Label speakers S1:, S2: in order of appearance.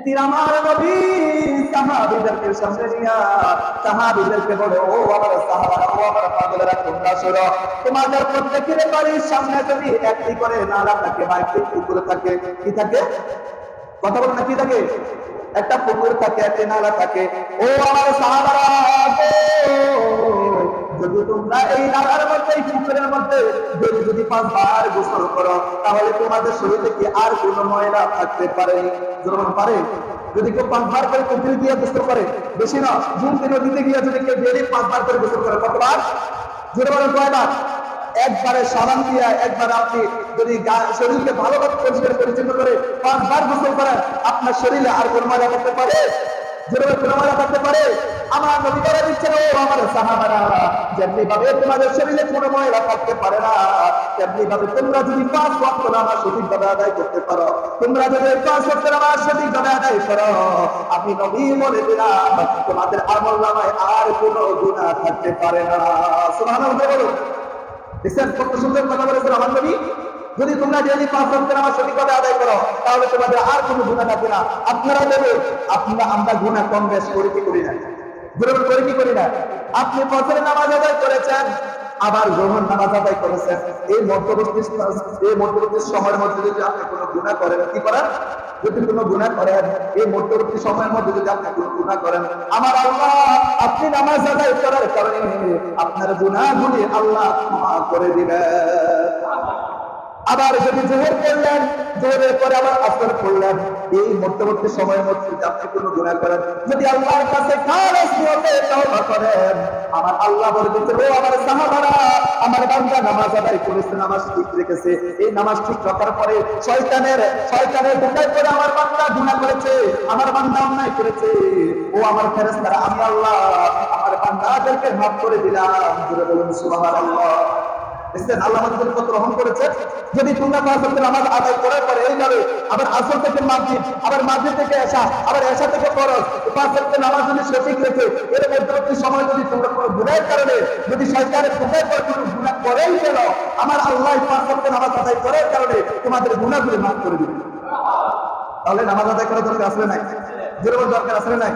S1: আমার নালা কি থাকে? কথা বলো কি থাকে? একটা পুকুর থাকে, একটা নালা থাকে। ও আমার সাহাবারা যদি তোমরা এই নালার মধ্যে মধ্যে যদি যদি পাঁচবার গোসল করো, তাহলে তোমাদের শরীরে কি আর কোনো ময়লা থাকতে পারে? যেমন পারে? যদি কেউ পাঁচবার করে পুকুরে গিয়ে গোসল করে, বেশি না ঝুমকি নদীতে গিয়ে যদি কেউ ডেলি পাঁচবার করে গোসল করে, কতবার? জোরে বলেন কয়বার? একবারে সাবান দিয়া, একবার আপনি যদি শরীরকে ভালোভাবে পরিষ্কার পরিচ্ছন্ন করে পাঁচবার গোসল করেন, আপনার শরীরে আর কোনো ময়লা করতে পারে? যেভাবে কোনো ময়লা করতে পারে? নবী বলে দিচ্ছেন ও আমার সাহাবারা যেমনি ভাবে তোমাদের শরীরে কোনো ময়লা থাকতে পারে না তেমনি ভাবে তোমরা যদি পাঁচ আদায় করতে পারো, তোমরা যদি পাঁচ ওয়াক্ত সঠিকভাবে আদায় করো, আমি নবী বলে দিলাম, তোমাদের আমল নামায় আর কোনো থাকতে পারে না। কত সুন্দর কথা বলেছেন আমার নবী? যদি তোমরা পাঁচ আদায় করো, তাহলে তোমাদের আর কোনো গুনাহ থাকবে না। আপনারা বলুন, আপনারা আমরা গুনাহ কম বেশ করি কি করি না গুনাহ করি কি করি না? আপনি বছরে নামাজ আদায় করেছেন, আবার গ্রহণ নামাজ আদায় করেছেন। এই মধ্যবর্তী এই মধ্যবর্তী সময়ের মধ্যে যদি আপনি কোনো গুনাহ করেন, কি করেন? যদি কোনো গুনাহ করেন, এই মধ্যবর্তী সময়ের মধ্যে যদি আপনি কোনো গুনাহ করেন, আমার আল্লাহ আপনি নামাজ আদায় করার কারণে আপনার গুনাহগুলি আল্লাহ করে দিবেন। আবার যদি জোহর করলেন জোহরের পরে আবার আসর করলেন এই মধ্যবর্তী সময়ের মধ্যে আপনি কোনো গুনাহ করেন, যদি আল্লাহর কাছে খালেস নিয়তে তওবা করেন, আমার আল্লাহ বলে দিচ্ছে ও আমার সাহাবারা, আমার বান্দা নামাজ আদায় করেছে, নামাজ ঠিক রেখেছে। এই নামাজ ঠিক রাখার পরে শয়তানের শয়তানের ঢুকাই করে আমার বান্দা গুনাহ করেছে, আমার বান্দা অন্যায় করেছে। ও আমার ফেরেশতারা, আমি আল্লাহ, আমার বান্দাদেরকে মাফ করে দিলাম। জোরে বলুন সুবহানাল্লাহ। দেখছেন আল্লাহ আমাদের কত রহম করেছে। যদি তোমরা পাঁচ ওয়াক্ত নামাজ আদায় করার পরে এই যাবে আবার আসর থেকে মাগরিব, আবার মাগরিব থেকে এশা, আবার এশা থেকে ফরজ পাঁচ ওয়াক্ত নামাজ যদি সঠিক রেখে এর মধ্যবর্তী সময় যদি তোমরা কোনো গুনাহের কারণে যদি সরকারের গুনাহ করে কোনো গুনাহ করেই গেল আমার আল্লাহ পাঁচ ওয়াক্ত নামাজ আদায় করার কারণে তোমাদের গুনাহগুলি মাফ করে দিবে। তাহলে নামাজ আদায় করার দরকার আসলে নাই? যেরকম দরকার আসলে নাই?